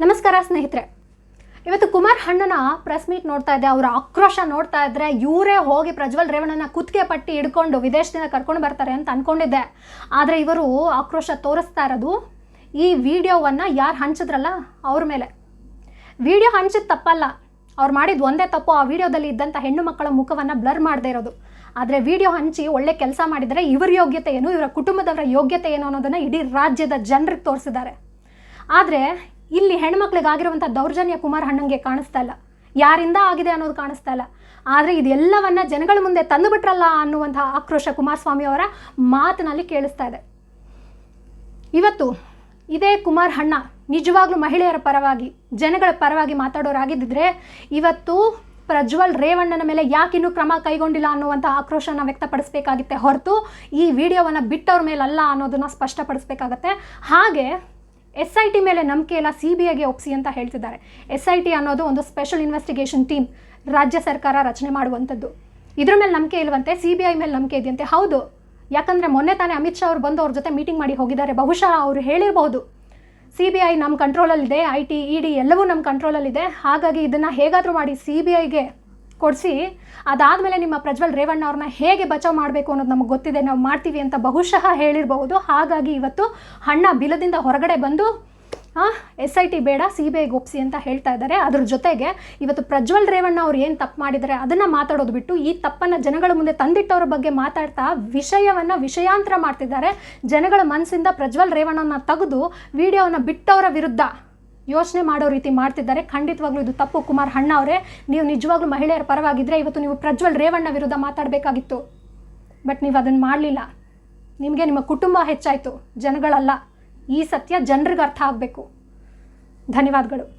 ನಮಸ್ಕಾರ ಸ್ನೇಹಿತರೆ. ಇವತ್ತು ಕುಮಾರ್ ಹಣ್ಣನ ಪ್ರೆಸ್ ಮೀಟ್ ನೋಡ್ತಾ ಇದ್ದೆ, ಅವರ ಆಕ್ರೋಶ ನೋಡ್ತಾ ಇದ್ರೆ ಇವರೇ ಹೋಗಿ ಪ್ರಜ್ವಲ್ ರೇವಣ್ಣನ ಕುತ್ತಿಗೆ ಪಟ್ಟಿ ಹಿಡ್ಕೊಂಡು ವಿದೇಶದಿಂದ ಕರ್ಕೊಂಡು ಬರ್ತಾರೆ ಅಂತ ಅನ್ಕೊಂಡಿದ್ದೆ. ಆದರೆ ಇವರು ಆಕ್ರೋಶ ತೋರಿಸ್ತಾ ಇರೋದು ಈ ವಿಡಿಯೋವನ್ನು ಯಾರು ಹಂಚಿದ್ರಲ್ಲ ಅವ್ರ ಮೇಲೆ. ವಿಡಿಯೋ ಹಂಚಿದ ತಪ್ಪಲ್ಲ. ಅವ್ರು ಮಾಡಿದ ಒಂದೇ ತಪ್ಪು, ಆ ವಿಡಿಯೋದಲ್ಲಿ ಇದ್ದಂಥ ಹೆಣ್ಣು ಮಕ್ಕಳ ಮುಖವನ್ನು ಬ್ಲರ್ ಮಾಡದೇ ಇರೋದು. ಆದರೆ ವಿಡಿಯೋ ಹಂಚಿ ಒಳ್ಳೆ ಕೆಲಸ ಮಾಡಿದರೆ ಇವರ ಯೋಗ್ಯತೆ ಏನು, ಇವರ ಕುಟುಂಬದವರ ಯೋಗ್ಯತೆ ಏನು ಅನ್ನೋದನ್ನು ಇಡೀ ರಾಜ್ಯದ ಜನರಿಗೆ ತೋರಿಸಿದ್ದಾರೆ. ಆದರೆ ಇಲ್ಲಿ ಹೆಣ್ಮಕ್ಳಿಗೆ ಆಗಿರುವಂಥ ದೌರ್ಜನ್ಯ ಕುಮಾರ್ ಹಣ್ಣಂಗೆ ಕಾಣಿಸ್ತಾ ಇಲ್ಲ. ಯಾರಿಂದ ಆಗಿದೆ ಅನ್ನೋದು ಕಾಣಿಸ್ತಾ ಇಲ್ಲ. ಆದರೆ ಇದೆಲ್ಲವನ್ನ ಜನಗಳ ಮುಂದೆ ತಂದುಬಿಟ್ರಲ್ಲ ಅನ್ನುವಂಥ ಆಕ್ರೋಶ ಕುಮಾರಸ್ವಾಮಿ ಅವರ ಮಾತಿನಲ್ಲಿ ಕೇಳಿಸ್ತಾ ಇದೆ. ಇವತ್ತು ಇದೇ ಕುಮಾರ್ ಹಣ್ಣ ನಿಜವಾಗ್ಲೂ ಮಹಿಳೆಯರ ಪರವಾಗಿ, ಜನಗಳ ಪರವಾಗಿ ಮಾತಾಡೋರಾಗಿದ್ದಿದ್ರೆ ಇವತ್ತು ಪ್ರಜ್ವಲ್ ರೇವಣ್ಣನ ಮೇಲೆ ಯಾಕಿನ್ನೂ ಕ್ರಮ ಕೈಗೊಂಡಿಲ್ಲ ಅನ್ನುವಂಥ ಆಕ್ರೋಶನ ವ್ಯಕ್ತಪಡಿಸಬೇಕಾಗಿತ್ತೆ ಹೊರತು ಈ ವಿಡಿಯೋವನ್ನು ಬಿಟ್ಟವ್ರ ಮೇಲಲ್ಲ ಅನ್ನೋದನ್ನ ಸ್ಪಷ್ಟಪಡಿಸ್ಬೇಕಾಗತ್ತೆ. ಹಾಗೆ ಎಸ್ ಐ ಟಿ ಮೇಲೆ ನಂಬಿಕೆ ಇಲ್ಲ ಸಿ ಬಿ ಐಗೆ ಒಪ್ಸಿ ಅಂತ ಹೇಳ್ತಿದ್ದಾರೆ. ಎಸ್ ಐ ಟಿ ಅನ್ನೋದು ಒಂದು ಸ್ಪೆಷಲ್ ಇನ್ವೆಸ್ಟಿಗೇಷನ್ ಟೀಮ್ ರಾಜ್ಯ ಸರ್ಕಾರ ರಚನೆ ಮಾಡುವಂಥದ್ದು. ಇದ್ರ ಮೇಲೆ ನಂಬಿಕೆ ಇಲ್ವಂತೆ ಸಿ ಬಿ ಐ ಮೇಲೆ ನಂಬಿಕೆ ಇದೆಯಂತೆ? ಹೌದು. ಯಾಕಂದರೆ ಮೊನ್ನೆ ತಾನೇ ಅಮಿತ್ ಶಾ ಅವರು ಬಂದು ಅವ್ರ ಜೊತೆ ಮೀಟಿಂಗ್ ಮಾಡಿ ಹೋಗಿದ್ದಾರೆ. ಬಹುಶಃ ಅವರು ಹೇಳಿರಬಹುದು. ಸಿ ಬಿ ಐ ನಮ್ಮ ಕಂಟ್ರೋಲಲ್ಲಿದೆ ಐ ಟಿ, ಇ ಡಿ ಎಲ್ಲವೂ ನಮ್ಮ ಕಂಟ್ರೋಲಲ್ಲಿದೆ ಹಾಗಾಗಿ ಇದನ್ನು ಹೇಗಾದರೂ ಮಾಡಿ ಸಿ ಬಿ ಐಗೆ ಕೊಡಿಸಿ. ಅದಾದಮೇಲೆ ನಿಮ್ಮ ಪ್ರಜ್ವಲ್ ರೇವಣ್ಣ ಅವ್ರನ್ನ ಹೇಗೆ ಬಚಾವ್ ಮಾಡಬೇಕು ಅನ್ನೋದು ನಮಗೆ ಗೊತ್ತಿದೆ. ನಾವು ಮಾಡ್ತೀವಿ ಅಂತ ಬಹುಶಃ ಹೇಳಿರಬಹುದು. ಹಾಗಾಗಿ ಇವತ್ತು ಹಣ್ಣ ಬಿಲದಿಂದ ಹೊರಗಡೆ ಬಂದು ಎಸ್ ಐ ಟಿ ಬೇಡ, ಸಿ ಬಿ ಐ ಒಪ್ಸಿ ಅಂತ ಹೇಳ್ತಾ ಇದ್ದಾರೆ. ಅದ್ರ ಜೊತೆಗೆ ಇವತ್ತು ಪ್ರಜ್ವಲ್ ರೇವಣ್ಣ ಅವ್ರು ಏನು ತಪ್ಪು ಮಾಡಿದ್ದಾರೆ ಅದನ್ನು ಮಾತಾಡೋದು ಬಿಟ್ಟು ಈ ತಪ್ಪನ್ನು ಜನಗಳ ಮುಂದೆ ತಂದಿಟ್ಟವ್ರ ಬಗ್ಗೆ ಮಾತಾಡ್ತಾ ವಿಷಯವನ್ನು ವಿಷಯಾಂತರ ಮಾಡ್ತಿದ್ದಾರೆ. ಜನಗಳ ಮನಸ್ಸಿಂದ ಪ್ರಜ್ವಲ್ ರೇವಣ್ಣನ ತೆಗೆದು ವಿಡಿಯೋವನ್ನು ಬಿಟ್ಟವರ ವಿರುದ್ಧ. ಯೋಚನೆ ಮಾಡೋ ರೀತಿ ಮಾಡ್ತಿದ್ದಾರೆ. ಖಂಡಿತವಾಗ್ಲೂ ಇದು ತಪ್ಪು. ಕುಮಾರ್ ಹಣ್ಣ ಅವರೇ, ನೀವು ನಿಜವಾಗ್ಲೂ ಮಹಿಳೆಯರ ಪರವಾಗಿದ್ದರೆ ಇವತ್ತು ನೀವು ಪ್ರಜ್ವಲ್ ರೇವಣ್ಣ ವಿರುದ್ಧ ಮಾತಾಡಬೇಕಾಗಿತ್ತು. ಬಟ್ ನೀವು ಅದನ್ನು ಮಾಡಲಿಲ್ಲ. ನಿಮಗೆ ನಿಮ್ಮ ಕುಟುಂಬ ಹೆಚ್ಚಾಯಿತು. ಜನಗಳಲ್ಲ. ಈ ಸತ್ಯ ಜನರಿಗೆ ಅರ್ಥ ಆಗಬೇಕು. ಧನ್ಯವಾದಗಳು.